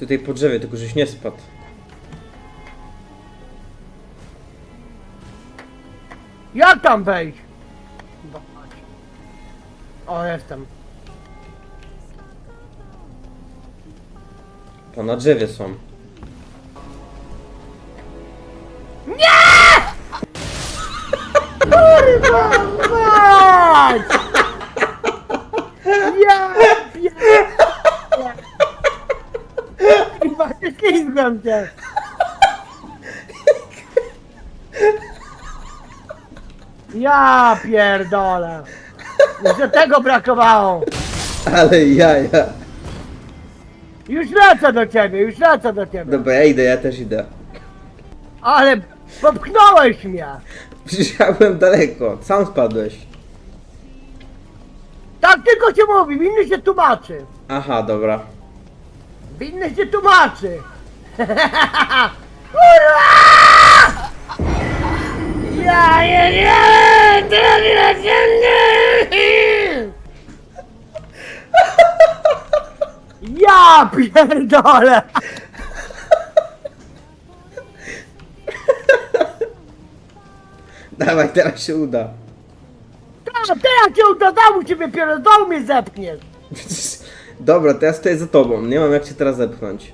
Tutaj po drzewie, tylko żeś nie spadł. Jak tam wejść? O, jestem. To na drzewie są. Mać! Ja pier... Się ślizgam cię. Ja pierdolę. Jeszcze tego brakowało. Ale jaja. Już lecę do ciebie, już lecę do ciebie. Dobra, ja idę, ja też idę. Ale popchnąłeś mnie. Przecież ja byłem daleko, sam spadłeś. Tak tylko się mówi, winny się tłumaczy. Aha, dobra. Winny się tłumaczy. Kurwa! Ja nie wiem, teraz nie wiem. Ja pierdolę! Dawaj, teraz się uda. Teraz cię do domu ciebie pierdolę, mnie zepchniesz. Dobra, teraz stoję za tobą, nie mam jak cię teraz zepchnąć.